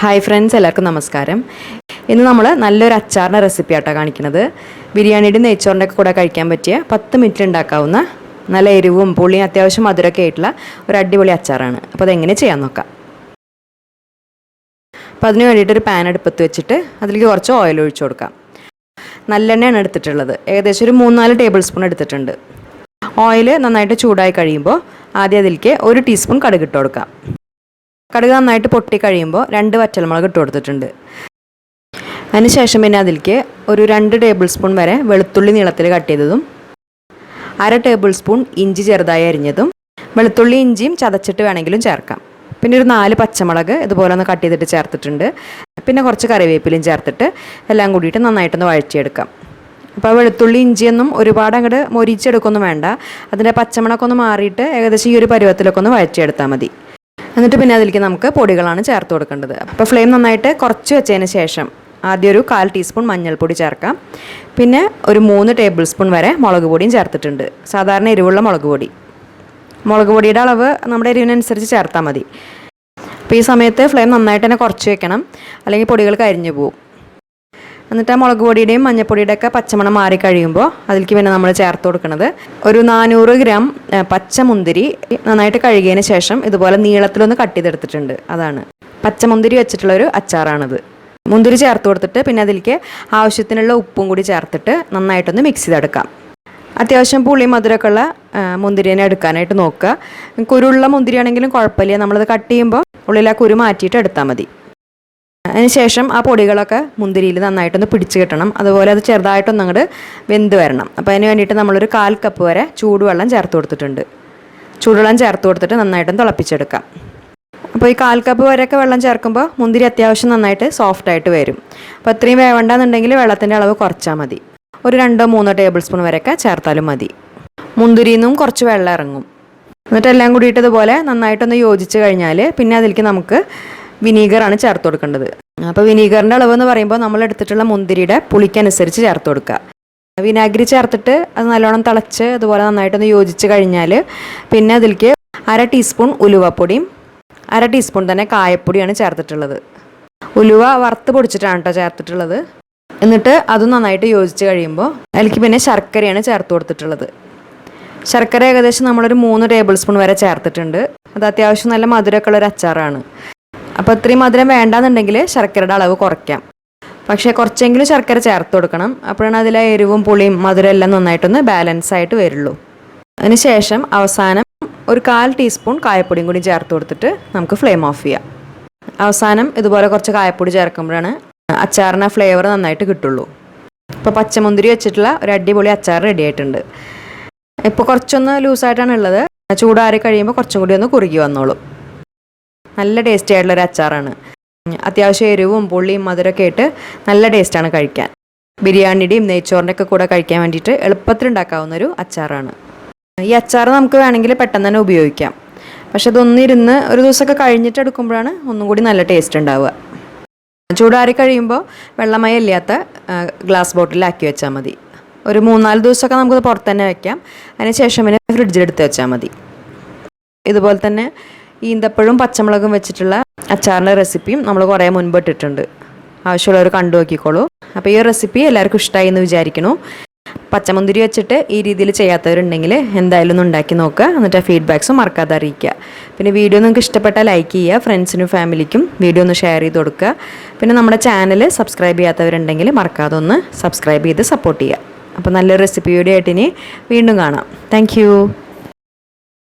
Hi friends എല്ലാവർക്കും നമസ്കാരം. ഇന്ന് നമ്മൾ നല്ലൊരു അച്ചാറിന്റെ റെസിപ്പി ആട്ടോ കാണിക്കുന്നത്. ബിരിയാണിയുടെ നെയ്ച്ചോറിന്റെ ഒക്കെ കൂടെ കഴിക്കാൻ പറ്റിയ പത്ത് മിനിറ്റ് ഉണ്ടാക്കാവുന്ന നല്ല എരിവും പുളിയും അത്യാവശ്യം മധുരമൊക്കെ ആയിട്ടുള്ള ഒരു അടിപൊളി അച്ചാറാണ്. അപ്പോൾ അതെങ്ങനെ ചെയ്യാൻ നോക്കാം. അപ്പോൾ അതിന് വേണ്ടിയിട്ടൊരു പാൻ അടുപ്പത്ത് വെച്ചിട്ട് അതിലേക്ക് കുറച്ച് ഓയിൽ ഒഴിച്ചു കൊടുക്കാം. നല്ലെണ്ണയാണ് എടുത്തിട്ടുള്ളത്. ഏകദേശം ഒരു മൂന്നാൽ ടേബിൾ സ്പൂൺ എടുത്തിട്ടുണ്ട്. ഓയിൽ നന്നായിട്ട് ചൂടായി കഴിയുമ്പോൾ ആദ്യം അതിലേക്ക് ഒരു ടീസ്പൂൺ കടുകിട്ട് കൊടുക്കാം. കടുക് നന്നായിട്ട് പൊട്ടി കഴിയുമ്പോൾ രണ്ട് വറ്റൽമുളക് ഇട്ട് കൊടുത്തിട്ടുണ്ട്. അതിനുശേഷം പിന്നെ അതിലേക്ക് ഒരു രണ്ട് ടേബിൾ സ്പൂൺ വരെ വെളുത്തുള്ളി നീളത്തിൽ കട്ട് ചെയ്തതും അര ടേബിൾ സ്പൂൺ ഇഞ്ചി ചെറുതായി അരിഞ്ഞതും വെളുത്തുള്ളി ഇഞ്ചിയും ചതച്ചിട്ട് വേണമെങ്കിലും ചേർക്കാം. പിന്നെ ഒരു നാല് പച്ചമുളക് ഇതുപോലെ ഒന്ന് കട്ട് ചെയ്തിട്ട് ചേർത്തിട്ടുണ്ട്. പിന്നെ കുറച്ച് കറിവേപ്പിലയും ചേർത്തിട്ട് എല്ലാം കൂടിയിട്ട് നന്നായിട്ടൊന്ന് വഴറ്റിയെടുക്കാം. അപ്പോൾ വെളുത്തുള്ളി ഇഞ്ചിയൊന്നും ഒരുപാട് അങ്ങോട്ട് മൊരിച്ചെടുക്കൊന്നും വേണ്ട. അതിന്റെ പച്ചമണമൊക്കെ ഒന്ന് മാറിയിട്ട് ഏകദേശം ഈ ഒരു പരുവത്തിലൊക്കെ ഒന്ന് വഴറ്റിയെടുത്താൽ മതി. എന്നിട്ട് പിന്നെ അതിലേക്ക് നമുക്ക് പൊടികളാണ് ചേർത്ത് കൊടുക്കേണ്ടത്. അപ്പോൾ ഫ്ലെയിം നന്നായിട്ട് കുറച്ച് വെച്ചതിന് ശേഷം ആദ്യം ഒരു കാൽ ടീസ്പൂൺ മഞ്ഞൾപ്പൊടി ചേർക്കാം. പിന്നെ ഒരു മൂന്ന് ടേബിൾ സ്പൂൺ വരെ മുളക് പൊടിയും ചേർത്തിട്ടുണ്ട്. സാധാരണ എരിവുള്ള മുളക് പൊടി. മുളക് പൊടിയുടെ അളവ് നമ്മുടെ എരിവിനനുസരിച്ച് ചേർത്താൽ മതി. അപ്പോൾ ഈ സമയത്ത് ഫ്ലെയിം നന്നായിട്ട് തന്നെ കുറച്ച് വെക്കണം. അല്ലെങ്കിൽ പൊടികൾ കരിഞ്ഞു പോകും എന്നിട്ട് ആ മുളക് പൊടിയുടെയും മഞ്ഞപ്പൊടിയുടെ ഒക്കെ പച്ചമണം മാറി കഴിയുമ്പോൾ അതിലേക്ക് പിന്നെ നമ്മൾ ചേർത്ത് കൊടുക്കുന്നത് ഒരു നാനൂറ് ഗ്രാം പച്ചമുന്തിരി നന്നായിട്ട് കഴുകിയതിന് ശേഷം ഇതുപോലെ നീളത്തിലൊന്ന് കട്ട് ചെയ്തെടുത്തിട്ടുണ്ട്. അതാണ്. പച്ചമുന്തിരി വെച്ചിട്ടുള്ള ഒരു അച്ചാറാണിത്. മുന്തിരി ചേർത്ത് കൊടുത്തിട്ട് പിന്നെ അതിലേക്ക് ആവശ്യത്തിനുള്ള ഉപ്പും കൂടി ചേർത്തിട്ട് നന്നായിട്ടൊന്ന് മിക്സ് ചെയ്തെടുക്കാം. അത്യാവശ്യം പുളി മധുരമൊക്കെ ഉള്ള മുന്തിരിനെ എടുക്കാനായിട്ട് നോക്കുക. കുരുള്ള മുന്തിരിയാണെങ്കിലും കുഴപ്പമില്ല. നമ്മളത് കട്ട് ചെയ്യുമ്പോൾ ഉള്ളിൽ ആ കുരു മാറ്റിയിട്ട് എടുത്താൽ മതി. അതിനുശേഷം ആ പൊടികളൊക്കെ മുന്തിരിയിൽ നന്നായിട്ടൊന്ന് പിടിച്ച് കിട്ടണം. അതുപോലെ അത് ചെറുതായിട്ടൊന്ന് അങ്ങോട്ട് വെന്ത് വരണം. അപ്പോൾ അതിന് വേണ്ടിയിട്ട് നമ്മളൊരു കാൽ കപ്പ് വരെ ചൂടുവെള്ളം ചേർത്ത് കൊടുത്തിട്ടുണ്ട്. ചൂടുവെള്ളം ചേർത്ത് കൊടുത്തിട്ട് നന്നായിട്ടൊന്ന് തിളപ്പിച്ചെടുക്കാം. അപ്പോൾ ഈ കാൽ കപ്പ് വരെയൊക്കെ വെള്ളം ചേർക്കുമ്പോൾ മുന്തിരി അത്യാവശ്യം നന്നായിട്ട് സോഫ്റ്റ് ആയിട്ട് വരും. അപ്പോൾ അത്രയും വേവണ്ടെന്നുണ്ടെങ്കിൽ വെള്ളത്തിന്റെ അളവ് കുറച്ചാൽ മതി. ഒരു രണ്ടോ മൂന്നോ ടേബിൾ സ്പൂൺ വരെയൊക്കെ ചേർത്താലും മതി. മുന്തിരിയിൽ നിന്നും കുറച്ച് വെള്ളം ഇറങ്ങും. എന്നിട്ട് എല്ലാം കൂടിയിട്ട് ഇതുപോലെ നന്നായിട്ടൊന്ന് യോജിച്ച് കഴിഞ്ഞാൽ പിന്നെ അതിലേക്ക് നമുക്ക് വിനീഗറാണ് ചേർത്ത് കൊടുക്കേണ്ടത്. അപ്പോൾ വിനീഗറിന്റെ അളവ് എന്ന് പറയുമ്പോൾ നമ്മൾ എടുത്തിട്ടുള്ള മുന്തിരിയുടെ പുളിക്കനുസരിച്ച് ചേർത്ത് കൊടുക്കുക. വിനാഗിരി ചേർത്തിട്ട് അത് നല്ലോണം തിളച്ച് അതുപോലെ നന്നായിട്ടൊന്ന് യോജിച്ച് കഴിഞ്ഞാൽ പിന്നെ അതിലേക്ക് അര ടീസ്പൂൺ ഉലുവപ്പൊടിയും അര ടീസ്പൂൺ തന്നെ കായപ്പൊടിയാണ് ചേർത്തിട്ടുള്ളത്. ഉലുവ വറുത്ത് പൊടിച്ചിട്ടാണ് കേട്ടോ ചേർത്തിട്ടുള്ളത്. എന്നിട്ട് അത് നന്നായിട്ട് യോജിച്ച് കഴിയുമ്പോൾ അതിലേക്ക് പിന്നെ ശർക്കരയാണ് ചേർത്ത് കൊടുത്തിട്ടുള്ളത്. ശർക്കര ഏകദേശം നമ്മളൊരു മൂന്ന് ടേബിൾ സ്പൂൺ വരെ ചേർത്തിട്ടുണ്ട്. അത് അത്യാവശ്യം നല്ല മധുരമൊക്കെ ഉള്ളൊരു അച്ചാറാണ്. അപ്പോൾ ഇത്രയും മധുരം വേണ്ടാന്നുണ്ടെങ്കിൽ ശർക്കരയുടെ അളവ് കുറയ്ക്കാം. പക്ഷേ കുറച്ചെങ്കിലും ശർക്കര ചേർത്ത് കൊടുക്കണം. അപ്പോഴാണ് അതിലെ എരിവും പുളിയും മധുരം എല്ലാം നന്നായിട്ടൊന്ന് ബാലൻസ് ആയിട്ട് വരുള്ളൂ. അതിനുശേഷം അവസാനം ഒരു കാൽ ടീസ്പൂൺ കായപ്പൊടിയും കൂടി ചേർത്ത് കൊടുത്തിട്ട് നമുക്ക് ഫ്ലെയിം ഓഫ് ചെയ്യാം. അവസാനം ഇതുപോലെ കുറച്ച് കായപ്പൊടി ചേർക്കുമ്പോഴാണ് അച്ചാറിന് ഫ്ലേവർ നന്നായിട്ട് കിട്ടുള്ളൂ. ഇപ്പോൾ പച്ചമുന്തിരി വെച്ചിട്ടുള്ള ഒരു അടിപൊളി അച്ചാർ റെഡി ആയിട്ടുണ്ട്. ഇപ്പോൾ കുറച്ചൊന്ന് ലൂസായിട്ടാണ് ഉള്ളത്. ചൂടാറി കഴിയുമ്പോൾ കുറച്ചും കൂടി ഒന്ന് കുറുകി വന്നോളും. നല്ല ടേസ്റ്റി ആയിട്ടുള്ള ഒരു അച്ചാറാണ്. അത്യാവശ്യം എരിവും പുള്ളിയും മധുരമൊക്കെ ആയിട്ട് നല്ല ടേസ്റ്റാണ് കഴിക്കാൻ. ബിരിയാണിയുടെയും നെയ്ച്ചോറിന്റെ ഒക്കെ കൂടെ കഴിക്കാൻ വേണ്ടിയിട്ട് എളുപ്പത്തിൽ ഉണ്ടാക്കാവുന്ന ഒരു അച്ചാറാണ്. ഈ അച്ചാർ നമുക്ക് വേണമെങ്കിൽ പെട്ടെന്ന് തന്നെ ഉപയോഗിക്കാം. പക്ഷെ അതൊന്നിരുന്ന് ഒരു ദിവസമൊക്കെ കഴിഞ്ഞിട്ട് എടുക്കുമ്പോഴാണ് ഒന്നും കൂടി നല്ല ടേസ്റ്റ് ഉണ്ടാവുക. ചൂടാറി കഴിയുമ്പോൾ വെള്ളമയം ഇല്ലാത്ത ഗ്ലാസ് ബോട്ടിലാക്കി വെച്ചാൽ മതി. ഒരു മൂന്നാൽ ദിവസമൊക്കെ നമുക്കത് പുറത്ത് തന്നെ വയ്ക്കാം അതിന് ശേഷം പിന്നെ ഫ്രിഡ്ജിലെടുത്ത് വെച്ചാൽ മതി. ഇതുപോലെ തന്നെ ഈന്തപ്പഴവും പച്ചമുളകും വെച്ചിട്ടുള്ള അച്ചാറിന്റെ റെസിപ്പിയും നമ്മൾ കുറേ മുൻപ് ഇട്ടിട്ടുണ്ട്. ആവശ്യമുള്ളവർ കണ്ടു നോക്കിക്കോളൂ. അപ്പോൾ ഈ റെസിപ്പി എല്ലാവർക്കും ഇഷ്ടമായി എന്ന് വിചാരിക്കുന്നു. പച്ചമുന്തിരി വെച്ചിട്ട് ഈ രീതിയിൽ ചെയ്യാത്തവരുണ്ടെങ്കിൽ എന്തായാലും ഒന്ന് ഉണ്ടാക്കി നോക്കുക. എന്നിട്ട് ആ ഫീഡ്ബാക്സും മറക്കാതെ അറിയിക്കുക. പിന്നെ വീഡിയോ നിങ്ങൾക്ക് ഇഷ്ടപ്പെട്ടാൽ ലൈക്ക് ചെയ്യുക ഫ്രണ്ട്സിനും ഫാമിലിക്കും വീഡിയോ ഒന്ന് ഷെയർ ചെയ്ത് കൊടുക്കുക. പിന്നെ നമ്മുടെ ചാനൽ സബ്സ്ക്രൈബ് ചെയ്യാത്തവരുണ്ടെങ്കിൽ മറക്കാതെ ഒന്ന് സബ്സ്ക്രൈബ് ചെയ്ത് സപ്പോർട്ട് ചെയ്യുക. അപ്പോൾ നല്ലൊരു റെസിപ്പി വീഡിയോ ആയിട്ട് ഇനി വീണ്ടും കാണാം. താങ്ക്